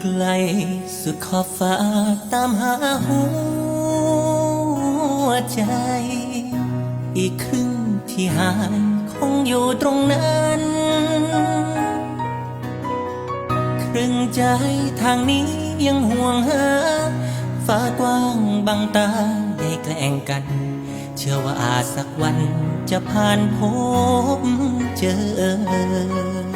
ไกลสุดขอบฟ้าตามหาหัวใจ อีกครึ่งที่หายคงอยู่ตรงนั้น ครึ่งใจทางนี้ยังห่วงหา ฟ้ากว้างบางตาได้แกล้งกัน เชื่อว่าอาจสักวันจะผ่านพบเจอ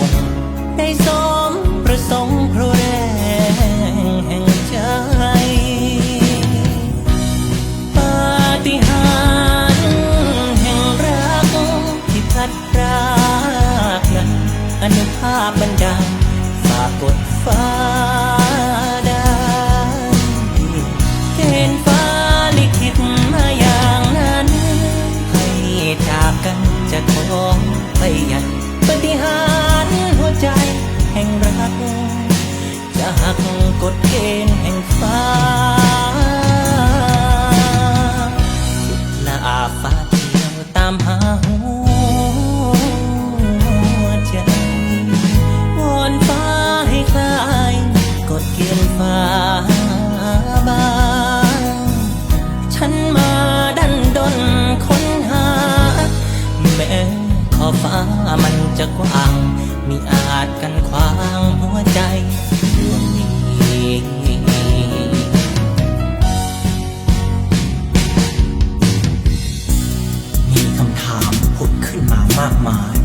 ง กดฟ้าได้เกณฑ์ฟ้าลิขิตมาอย่างนั้น ให้จากกันจะคล้องไปยันปฏิหารหัวใจแห่งรักจะหักกฎเกณฑ์แห่ง ดันค้นหา แม้ขอฟ้ามันจะกว้าง มีอาจกันขวางหัวใจดวงนี้มีคำถามผุดขึ้นมามากมาย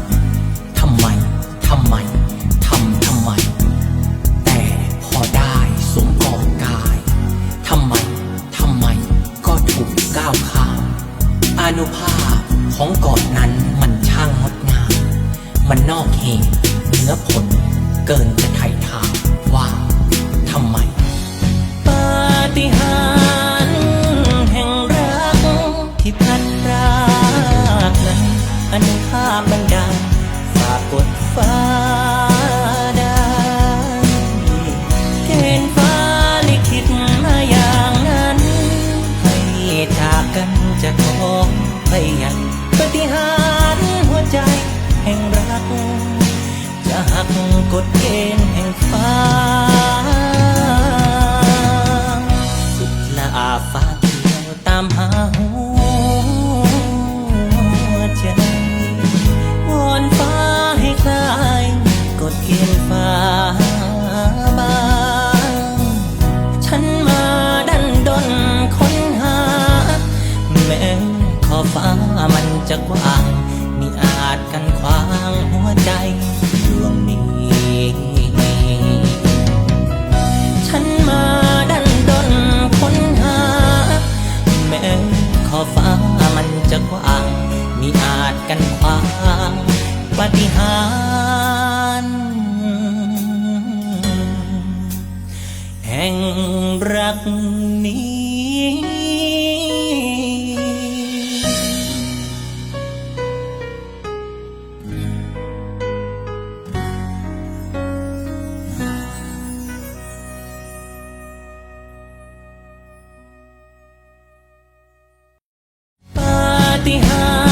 นุภาพของกอดนั้นมันช่างงดงาม มันนอกเหตุเหนือผลเกินจะไถ่ถามว่าทำไม ปาฏิหาริย์แห่งรักที่พัดรากนั้นอนุภาพบันดาลฝากกดฟ้า งรัก จะหักกฎเกณฑ์แห่งฟ้า ป你ฏิห